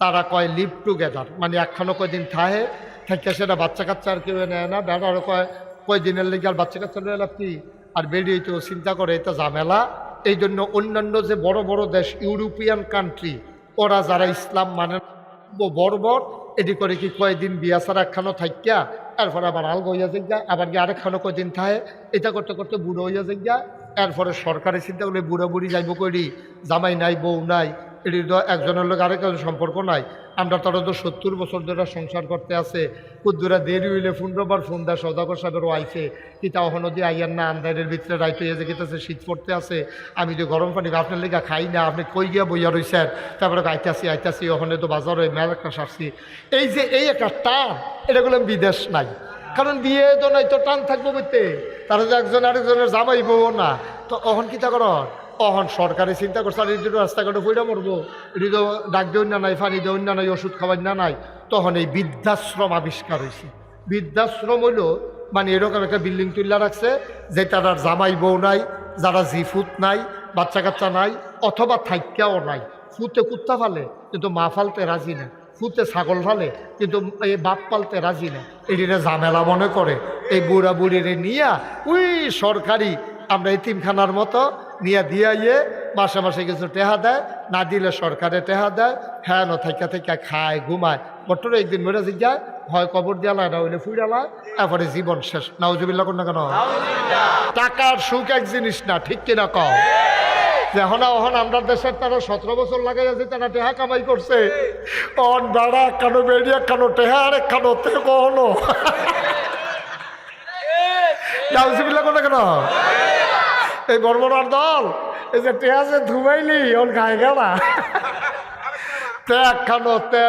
তারা কয় live together মানে একখানো কয়দিন থাহে থাকে সেটা বাচ্চা কাচ্চা আর কেউ নেয় না। বেড়ারও কয়, কয়দিনের লেগে আর বাচ্চা কাচ্চা নিয়ে লাভ কি আর বেরিয়ে তো চিন্তা করে, এটা ঝামেলা। এই জন্য অন্যান্য যে বড় বড় দেশ, ইউরোপিয়ান কান্ট্রি ওরা যারা ইসলাম মানে বড় বড় এটি করে কি কয়দিন বিয়া ছাড়া একখানো থাকিয়া এরপরে আবার আলগ হইয়া যাইয়া আবার গিয়ে আরেকখানো কয়দিন থাহে এটা করতে করতে বুড়ো হইয়া যাইয়া এরপরে সরকারি চিন্তা করলে বুড়া বুড়ি যাইব করি জামাই নাই, বউ নাই এটি তো একজনের লোক আরেকজনের সম্পর্ক নাই। আমরা তারা তো সত্তর বছর ধরে সংসার করতে আছে। কুদ্দুরা দেরি হইলে পনেরোবার ফোন দেয় সদাগর সাহেবের ওয়াইফে কিতা অহনো দিয়ে আইয়ার না আন্দারের ভিতরে হয়ে যে কিতাছে শীত পড়তে আছে। আমি যে গরম পানি আপনার লেগা খাই না, আপনি কই গিয়া বইয়া রইছেন? তারপরে আইতাছি আইতাছি ওখানে তো বাজারে মেল একটা সারছি। এই যে এই একটা টান, এটা বললাম বিদেশ নাই। কারণ বিয়ে তো নাই, তো টান থাকব বলতে তারা যে একজন আরেকজনের জামাই বউ না, তো অহন কিতা কর অহন সরকারি চিন্তা করছে, আর এটি রাস্তাঘাটে ফুইরা মরবো। এটি তো ডাক দেউন না নাই, পানি দেউন না নাই, ওষুধ খাবার না নাই। তখন এই বৃদ্ধাশ্রম আবিষ্কার হয়েছে বৃদ্ধাশ্রম হইল মানে এরকম একটা বিল্ডিং তুল্লা রাখছে, যে তারা জামাই বউ নাই, যারা জিফুত নাই, বাচ্চা কাচ্চা নাই, অথবা থাইক্যাও নাই। ফুতে কুত্তা ফালে, কিন্তু মা ফালতে রাজি না। ফুতে ছাগল ফালে, কিন্তু এই বাপ পালতে রাজি না। এটিরে ঝামেলা মনে করে। এই বুড়া বুড়িরে নিয়া, উই সরকারি, আমরা এই এতিমখানার মতো নিয়ে দিয়ে ইয়ে মাসে মাসে কিছু টেহা দেয়, না দিলে সরকারে টেহা দেয় হ্যাঁ থাইকা থাইকা খায়, ঘুমায়। বট্টরে একদিন মেরে যায়, হয় কবর দিয়ালায় না হইলে ফুইরালায় তারপরে জীবন শেষ। নাউজুবিল্লা কোন না কেন? টাকার সুখ এক জিনিস না, ঠিক কিনা কও? যে এখন এখন আমরা দেশের তারা সতেরো বছর তারা টেহা কামাই করছে। অন টেহা আরে কানো, তে কখনো নাউজুবিল্লা কোন না কেন এই বড় দল, এই যে টেহা ধুবাইলি, ওর গায়ে গেলা। তে একখানো, তে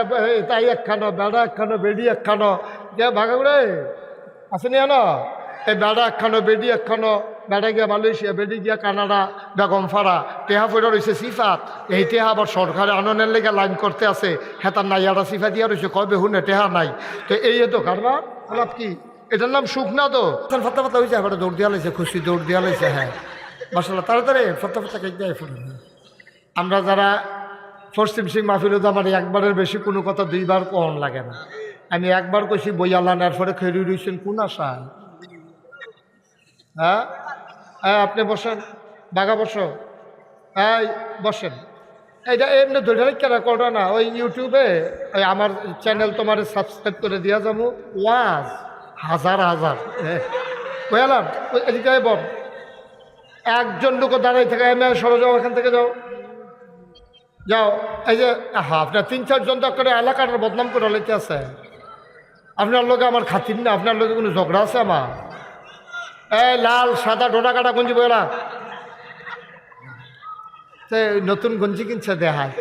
তাই একখানো, বেড়া একখানো, বেডি একখানো। কে ভাগা করে আসেনি না এই বেড়া একখানো, বেডি একখানো, বেড়া গিয়া মালয়েশিয়া, বেডি গিয়া কানাডা, বেগম ফাড়া। টেহা ফেরা রয়েছে সিফাত। এই টেহা আবার সরকারে আননের লেগে লাইন করতে আছে। হেতার নাই আর সিফা দিয়া রয়েছে কবে হুনে টেহা নাই। তো এই তো কারবার লাভ কি? এটার নাম সুখ না তো ফাতা ফাতা হয়েছে এবারে দৌড় দিয়া লাইছে, খুশি দৌড় দিয়া লাইছে হ্যাঁ। মাসাল্লাহ তাড়াতাড়ি ফাতা ফাতা কেক দেয় ফোন। আমরা যারা পশ্চিম সিং মাহফিলুদ আমার একবারের বেশি কোনো কথা দুইবার কম লাগে না। আমি একবার কইছি বইয়ালান এরপরে খেরি রইছেন, কোন আশায়? হ্যাঁ? হ্যাঁ আপনি বসেন, বাঘা বসো। এই, বসেন। এইটা এমনি ধরে কেন করো না, ওই ইউটিউবে, ওই আমার চ্যানেল তোমার সাবস্ক্রাইব করে দিয়া যাব। ওয়াজ, হাজার হাজার। বুঝলাম এদিকে বল। একজন লোক দাঁড়াই থাকে এমনি সরে যাও, এখান থেকে যাও। যাও, এই যে হ্যাঁ আপনার তিন চারজন তো করে এলাকার বদনাম করে লেতে আছে। আপনার লোকে আমার খাতির না, আপনার লোকে কোনো ঝগড়া আছে আমার? এই লাল, সাদা, ডোনা কাটা গঞ্জি বইলা। সে নতুন গঞ্জি কিনছে দেহায়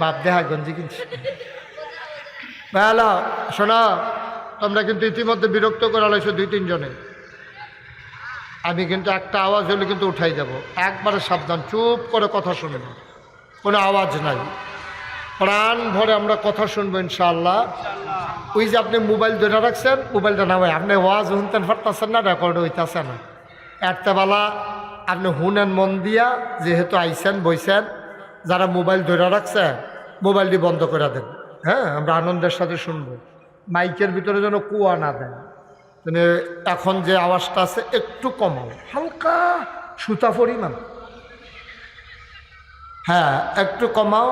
বাপ দেহায় গঞ্জি কিনছে। হ্যালো শোনো, তোমরা কিন্তু ইতিমধ্যে বিরক্ত করে লাইছো দুই, তিনজনে। আমি কিন্তু একটা আওয়াজ হলে কিন্তু উঠাই যাব। একবারে সাবধান, চুপ করে কথা শুনব কোনো আওয়াজ নাই। প্রাণ ভরে আমরা কথা শুনব ইনশাআল্লাহ। ওই যে আপনি মোবাইল ধরে রাখছেন, মোবাইলটা নামাই আপনি ওয়াজ শুনতেন পারতেছেন না রেকর্ড হইতেছে না। একটাবেলা আপনি হুনেন মন দিয়া, যেহেতু আইসেন বইছেন, যারা মোবাইল ধরে রাখছে, মোবাইলটি বন্ধ করে দেন। হ্যাঁ আমরা আনন্দের সাথে শুনব। মাইকের ভিতরে যেন কুয়া না দেন মানে এখন যে আওয়াজটা আছে একটু কমাও, হালকা সুতা পরিমাণ। হ্যাঁ একটু কমাও।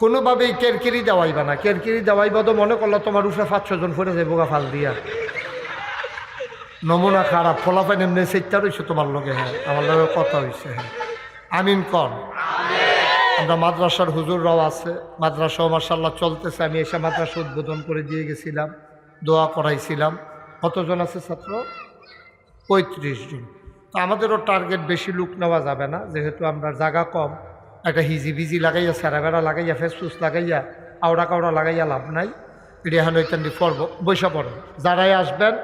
কোনোভাবেই কেরকেরি দেওয়াইবা না। কেরকেরি দেওয়াইবা তো মনে করল তোমার উঠে পাঁচ ছজন ফুটে যাব গা ফাল দিয়া। নমুনা খারাপ ফলাফান এমনি সেটা রয়েছে তোমার লগে হ্যাঁ আমার লগে কথা হয়েছে হ্যাঁ। আমিন কন। আমরা মাদ্রাসার হুজুররাও আছে, মাদ্রাসাও মার্শাল্লাহ চলতেছে। আমি এসে মাদ্রাসা উদ্বোধন করে দিয়ে গেছিলাম, দোয়া করাইছিলাম। কতজন আছে ছাত্র? পঁয়ত্রিশ জন। তো আমাদেরও টার্গেট বেশি লুক নেওয়া যাবে না, যেহেতু আমরা জায়গা কম। একটা হিজি বিজি লাগাইয়া স্যারাবেড়া লাগাইয়া ফেসফুস লাগাইয়া আওড়া কাওড়া লাগাইয়া লাভ নাই। রেহান ইত্যাদি পর্ব বৈশা পড়েন। যারাই আসবেন,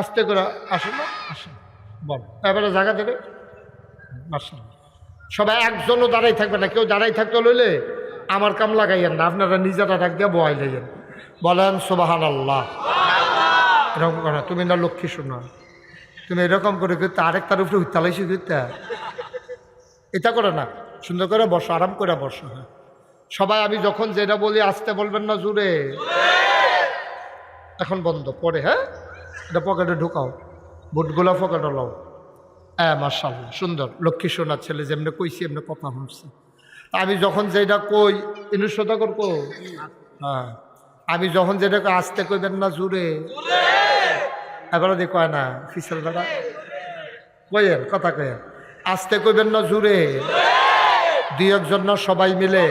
আস্তে করে আসুন না আসুন। বল এবারে জায়গা দেবে? সবাই একজনও দাঁড়াই থাকবে না। কেউ দাঁড়াই থাকতে লইলে আমার কাম লাগাইয়েন না। আপনারা নিজেরা ডাক দিয়ে বয়াই লাইয়েন। বলেন সোবাহান আল্লাহ এরকম করে তুমি না লক্ষ্মী শোনো তুমি এরকম করে করতে আরেক তার উপরে উত্তালাইছি করতে এটা করে না, সুন্দর করে বসো, আরাম করে বসো। হ্যাঁ সবাই আমি যখন যেটা বলি, আসতে বলবেন না জুড়ে এখন বন্ধ, পরে হ্যাঁ? এটা পকেটে ঢুকাও। বুটগুলো পকেটে লও। হ্যাঁ মার্শাল সুন্দর। লক্ষ্মী সোনার ছেলে যেমনি কইছি, এমনি কথা শুনছি আমি যখন যেটা কই ইনু সদাগর কো হ্যাঁ। আমি যখন যেটা আসতে কইবেন না জুড়ে এবারে দিয়ে কয় না, ফিসেল দাদা কয়েন কথা কয়েন আসতে কইবেন না জুড়ে দুই একজন না সবাই মিলে।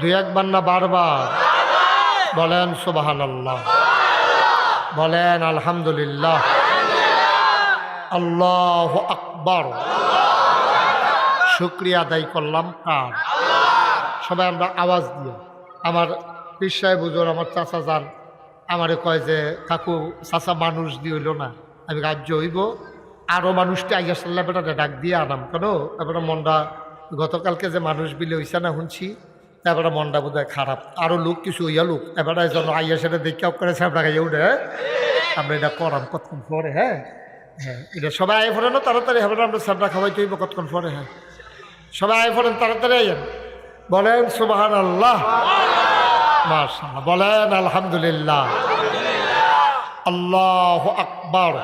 দুই একবার না বারবার। বলেন সুবাহান আল্লাহ বলেন, আলহামদুলিল্লাহ। আল্লাহ আকবর। শুক্রিয়া আদায় করলাম কার সবাই আমরা আওয়াজ দিয়ে। আমার সাহেব, হুজুর, আমার চাচা যান। আমারে কয় যে, কাকু, চাচা মানুষ দিয়ে হইল না, আমি রাজ্য হইব। আরও মানুষটি আগে সাল্লাহ বেটাতে ডাক দিয়ে আনাম কেন তারপরে মনটা, গতকালকে যে মানুষ বিলে হইছে না শুনছি, তারপরে মনটা বোধ খারাপ। আরও লোক কিছু হইয়া লোক, এবারে যেন আইয়া সেটা দেখে করে সামনে গাইয়া উঠে হ্যাঁ? আমরা এটা করাম, কতক্ষণ পরে হ্যাঁ? হ্যাঁ এটা সবাই আয় ফোরেন তাড়াতাড়ি হবে আমরা সামনা খাওয়াইতে হইব কতক্ষণ পরে হ্যাঁ। সবাই আয় ফোরেন তাড়াতাড়ি আইয়েন। বলেন সুবাহান আল্লাহ মাশাআল্লাহ। বলেন, আলহামদুলিল্লাহ। আল্লাহ আকবর।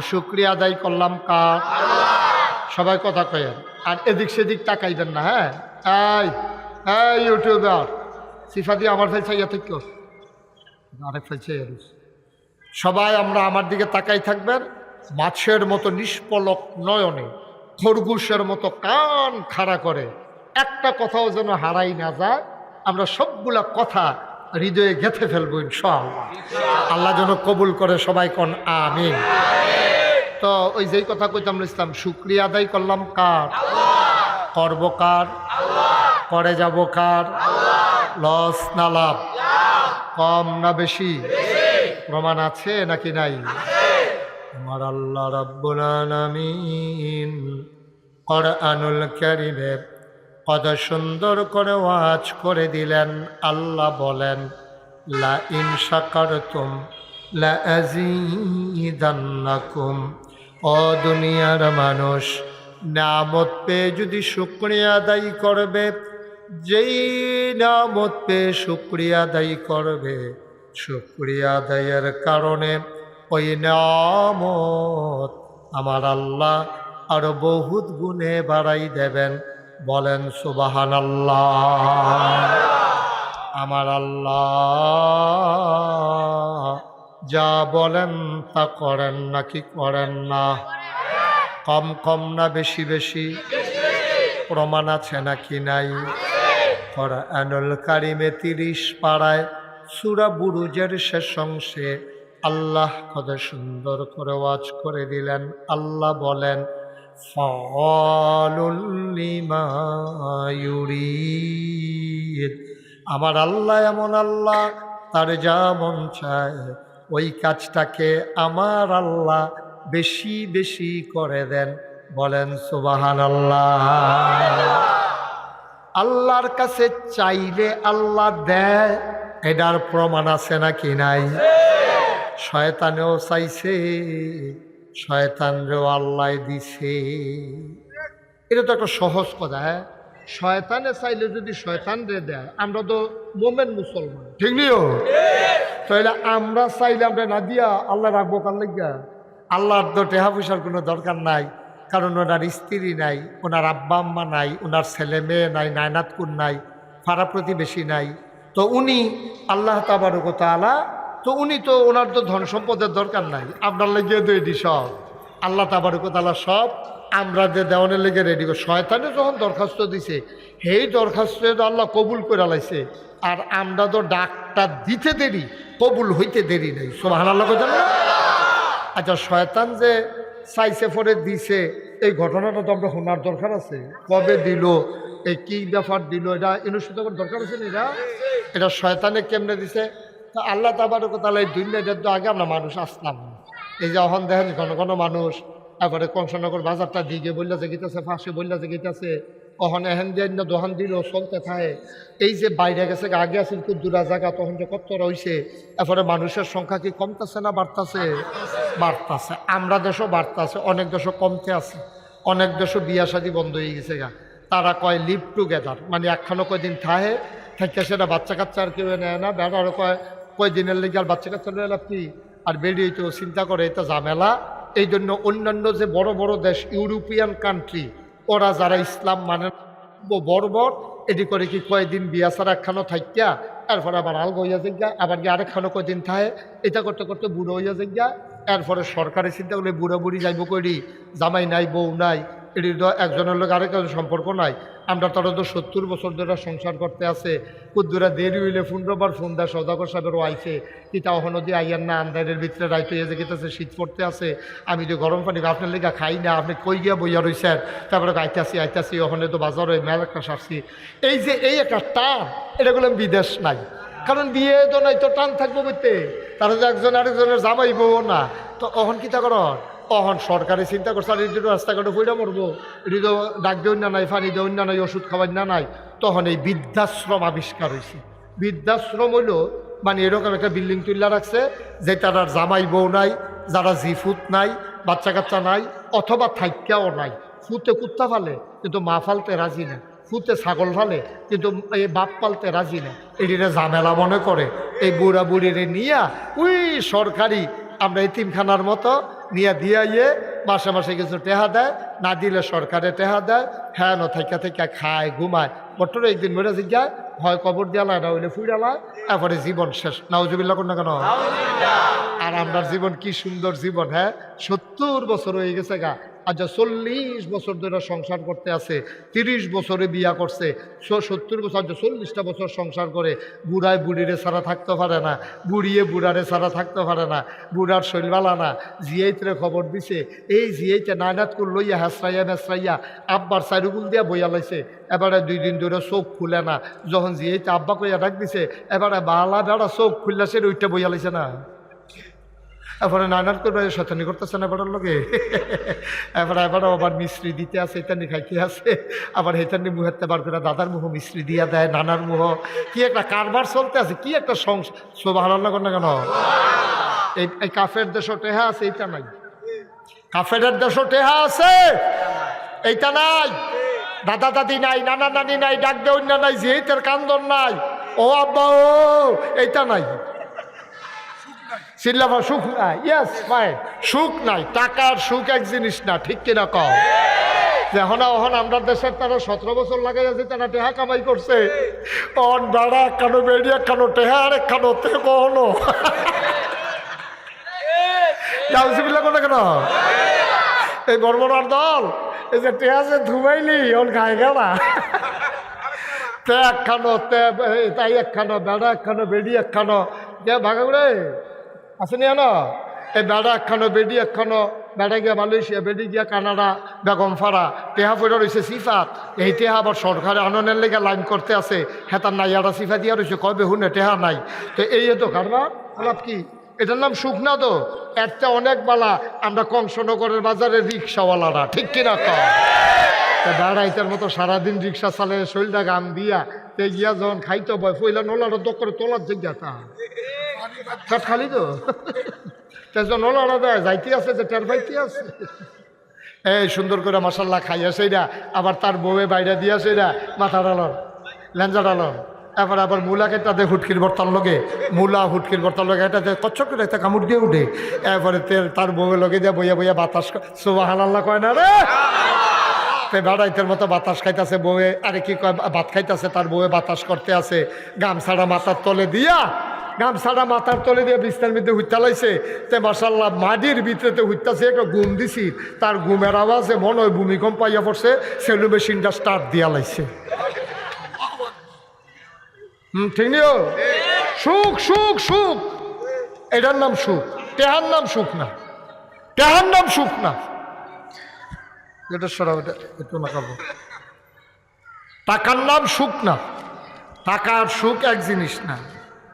শুক্রিয়া আদায় করলাম কার? সবাই কথা কয়েন আর এদিক সেদিক তাকাইবেন না হ্যাঁ? এই এই ইউটিউবার। সিফা দিয়ে আমার ফেলছে ইয়া থেকে। আরেক ফেলছে সবাই আমরা আমার দিকে তাকাই থাকবেন। মাছের মতো নিষ্পলক নয়নে, খরগোশের মতো কান খাড়া করে। একটা কথাও যেন হারাই না যায়। আমরা সবগুলা কথা হৃদয়ে গেঁথে ফেলব ইনশাআল্লাহ। আল্লাহ যেন কবুল করে সবাই কন, আমিন। তো ওই যেই কথা কইতাম ইসলাম, শুক্রিয়া আদায় করলাম কার? করব কার? করে যাব কার? লস না লাভ? কম না বেশি? প্রমাণ আছে নাকি নাই? আমার আল্লাহ রাব্বুল আলামিন কোরআনুল কারীমে কত সুন্দর করে ওয়াজ করে দিলেন। আল্লাহ বলেন, লা ইন শাকারতুম লা আযীদান্নাকুম। ও দুনিয়ার মানুষ নামত পেয়ে যদি শুক্রিয়া আদায় করবে, যেই নামত পেয়ে শুক্রিয়া আদায় করবে, শুক্রিয়া আদায়ের কারণে ওই নামত আমার আল্লাহ আরও বহুত গুণে বাড়াই দেবেন। বলেন সুবাহান আমার আল্লাহ যা বলেন তা করেন নাকি করেন না? কম কম না বেশি বেশি? প্রমাণ আছে নাকি নাই? কোরআনুল কারিমে তিরিশ পাড়ায় সুরা বুরুজের শেষ অংশে আল্লাহ কত সুন্দর করে ওয়াজ করে দিলেন। আল্লাহ বলেন আমার আল্লাহ এমন আল্লাহ, তার যা মন চায়, ওই কাজটাকে আমার আল্লাহ বেশি বেশি করে দেন। বলেন সুবাহান আল্লাহ আল্লাহর কাছে চাইলে আল্লাহ দেয়, এটার প্রমাণ আছে নাকি নাই? শয়তানেও চাইছে। শয়তানরেও আল্লাহ দিছে। এটা তো একটা সহজ কথা হ্যাঁ? শয়তানে চাইলে যদি শয়তান রে দেয়, আমরা তো মোমেন মুসলমান। ঠিক নিও তাহলে আমরা চাইলে আমরা না দিয়া আল্লাহ রাখব কার লাগিয়া? আল্লাহর তো টেহা পয়সার কোনো দরকার নাই, কারণ ওনার স্ত্রী নাই, ওনার আব্বা আম্মা নাই, ওনার ছেলে মেয়ে নাই নায়নাতকুর নাই পাড়া প্রতিবেশী নাই। তো উনি আল্লাহ তাবারকতালা তো উনি তো ওনার তো ধন সম্পদের দরকার নাই। আপনার লেগে এটি সব। আল্লাহ তাবারকতালা সব আমরা যে দেওয়ানের লেগে রেডি করি শয়তানে যখন দরখাস্ত দিছে, সেই দরখাস্ত আল্লাহ কবুল করে লাইছে। আর আমরা তো ডাকটা দিতে দেরি, কবুল হইতে দেরি নেই। সব আল্লাহ আচ্ছা শয়তান যে চাইছে পরে দিছে, এই ঘটনাটা তো আমরা শোনার দরকার আছে। কবে দিল, এই কি ব্যাপার দিল, এটা ইনুষ্ঠিত করার দরকার আছে না এটা? এটা শয়তানে কেমনে দিছে? আল্লাহ তাবার তাহলে এই দুই মিনিটের তো আগে আমরা মানুষ আসলাম এই যে অহন দেখেন ঘন ঘন মানুষ, তারপরে কংসনগর বাজারটা দিকে বললা যে গীতাছে ফাঁসে বললা যে গীতাছে অহন এহেন দিয়ে দোহান দিল, চলতে থাকে। এই যে বাইরে গেছে আগে আছিল দূরা জায়গা, তখন যে কত রয়েছে এরপরে মানুষের সংখ্যা কি কমতেছে না বাড়তাছে? বাড়তাছে। আমরা দেশও বাড়তাছে, অনেক দেশও কমতে আছে। অনেক দেশও বিয়া শাদি বন্ধ হয়ে গেছে গা। তারা কয় লিভ টুগেদার মানে একখানো কয়দিন থাহে থাকে সেটা বাচ্চা কাচ্চা আর কেউ নেয় না। বেড়ারও কয় কয়দিনের লেগে আর বাচ্চা কাচ্চা নিয়ে লাভ কি? আর বেরিয়ে তো চিন্তা করে, এটা ঝামেলা। এই জন্য অন্যান্য যে বড় বড় দেশ, ইউরোপিয়ান কান্ট্রি ওরা যারা ইসলাম মানে বর্বর, এটি করে কি কয়দিন বিয়া ছাড়া একখানো থাকিয়া এরপরে আবার আলগ হইয়া যাইগা, আবার গিয়ে আরেকখানো কয়দিন থাকে? এটা করতে করতে বুড়ো হইয়া যাইগা, এরপরে সরকারে চিন্তা করলে বুড়ো বুড়ি যাইব করি জামাই নাই, বউ নাই এটি একজনের লোক আরেকজনের সম্পর্ক নাই। আমরা তারা তো সত্তর বছর ধরে সংসার করতে আছে। কুদ্দুরা দেরি হইলে ফোন রবার ফোন দেয় সদাগর সাহেবের ওয়াইফে কিতা অহনো দিয়ে আইয়ার না আন্দারের ভিতরে রাইত হইয়া যে শীত পড়তে আছে। আমি যে গরম পানি আপনার লেগা খাই না, আপনি কই গিয়া বইয়া রইছেন? তারপরে আইতাছি আইতাছি ওখানে তো বাজারে মেল একটা সারছি এই যে এই একটা টান, এটা বললাম বিদেশ নাই। কারণ বিয়ে তো নাই, তো টান থাকব বইতে তারা যে একজন আরেকজনের জামাইব না। তো অহন কিতা কর? অহন সরকারি চিন্তা করছে, আর এটি রাস্তাঘাটে ফুইটা মরবো। এটি তো ডাক দেউন না নাই ফানি দেউন না নাই, ওষুধ খাবার না নাই। তখন এই বৃদ্ধাশ্রম আবিষ্কার হয়েছে বৃদ্ধাশ্রম হইল মানে এরকম একটা বিল্ডিং তুল্লা রাখছে, যে তার জামাই বউ নাই, যারা জি জিফুত নাই, বাচ্চা কাচ্চা নাই, অথবা থাইক্যাও নাই। ফুতে কুত্তা ফালে, কিন্তু মা ফালতে রাজি না। ফুতে ছাগল ফালে, কিন্তু এই বাপ পালতে রাজি না। এটিরে ঝামেলা মনে করে। এই বুড়া বুড়িরে নিয়া, উই সরকারি, আমরা এতিমখানার মতো নিয়ে দিয়ে ইয়ে মাসে মাসে কিছু টেহা দেয় না দিলে সরকারে টেহা দেয় হ্যাঁ ন থাইকা থাইকা খায় ঘুমায়। বটরে একদিন মরে যায় হয় কবর দিয়ালা না হইলে ফুইরালা তারপরে জীবন শেষ। নাউজুবিল্লা কোন না কেন? আর আমরা জীবন কি সুন্দর জীবন হ্যাঁ? সত্তর বছর হয়ে গেছে গা আজ চল্লিশ বছর ধরে সংসার করতে আছে, তিরিশ বছরে বিয়া করছে সত্তর বছর, আজ চল্লিশটা বছর সংসার করে, বুড়ায় বুড়িরে ছাড়া থাকতে পারে না, বুড়িয়ে বুড়ারে ছাড়া থাকতে পারে না, বুড়ার শৈলবালা না জিয়াইতে খবর দিছে, এই জিয়াইতে নায়নাত করে লইয়া হেসরাইয়া মেসরাইয়া, আব্বার চারুগুল দিয়া বইয়া লাইছে, এবারে দুই দিন ধরে চোখ খুলে না, যখন জিয়াইতে আব্বা কইয়া ডাক দিছে, এবারে বালা বেড়া চোখ খুললা সে ওইটা বইয়া লাইছে না। এরপরে নানার করবে শতানি করতেছে না এবার লোকে এবার এবার আবার মিশ্রি দিতে আছে, এটানি খাইতে আছে। আবার হেতানি মুহেতে বার করে দাদার মুহ মিশ্রি দিয়া দেয়, নানার মুহ। কি একটা কারবার চলতে আছে, কি একটা সংসার সোবাহ না কেন? এই কাফের দেশ টেহা আছে, এইটা নাই। কাফের দেশ টেহা আছে, এইটা নাই। দাদা দাদি নাই, নানা নানি নাই, ডাক দেউন নাই জিহিতের কান্দন নাই। ও আব্বা, ও, এইটা নাই। চিল্লাফা সুখ নাই। ইয়েস ফাইন সুখ নাই। টাকার সুখ এক জিনিস না, ঠিক কিনা কম এখন এখন আমরা তারা তারা টেহা কামাই অন বেড়া তে কোনে এই দল, এই যে টেহা যে ধুমাইলি ওর গায়ে গেলা। তে একখানো, তে তাই একখানো, বেড়া একখানো, বেড়ি একখানো। করে আসেনি না এই বেড়া একখানো বেডি একখানো বেড়া গিয়া মালয়েশিয়া, বেডি গিয়া কানাডা, বেগম ফাড়া, টেহা পড়ে রয়েছে সিফাত। এই টেহা আবার সরকারে আননের লেগে লাইন করতে আছে। হেতার নাই আর সিফা দিয়া রয়েছে কবে হুনে, টেহা নাই। তো এই তো কারবার আলাপ কি? এটার নাম সুখনা তো। একটা অনেক বালা আমরা কংসনগরের বাজারে রিক্সাওয়ালারা, ঠিক কিনা কম বেড়াইতার মতো সারাদিন রিক্সা চালে শৈলটা গান দিয়া, তে গিয়া যখন খাইতে বয় ফইলা নোলাটা দক করে তোলার জায়গা তা খালি তো? তেজন দেয় যাইতে আছে যে টের পাইতে আছে? এই সুন্দর করে মশাল্লা খাইয়া সেইরা আবার তার বউয়ে বাইরে দিয়া সেইরা মাথা ডালন, লেঞ্জা ডালন। এবার আবার মূলা কেটাতে হুটকির বর্তার লগে, মূলা হুটকির বর্তার লগে, এটাতে কচ্ছক করে একটা কামড় দিয়ে উঠে। এরপরে তার বউয়ের লগে দিয়ে বইয়া বইয়া বাতাস সোবা হালাল্লা কয় না রে? বেড়াইতের মতো বাতাস খাইতেছে বউয়ে, আরে কি কয় ভাত খাইতেছে তার বউয়ে বাতাস করতে আছে। গামছাড়া মাথার তলে দিয়া গামছাড়া মাথার তলে দিয়ে বিস্তার মধ্যে হুইতা লাইছে। তে মাসাল্লাহ মাটির ভিতরেতে হুইতাছে একটা ঘুম দিছি, তার ঘুমের আওয়াজে মনে হয় ভূমিকম্প পাইয়া পড়ছে সেলু মেশিনটা স্টার্ট দিয়া লাইছে। হুম, ঠিক নিও? সুখ সুখ সুখ। এটার নাম সুখ। টেহার নাম সুখ না। টেহার নাম সুখ না। এটা এটা একটু লাগাবো টাকার নাম সুখ না। টাকার সুখ এক জিনিস না।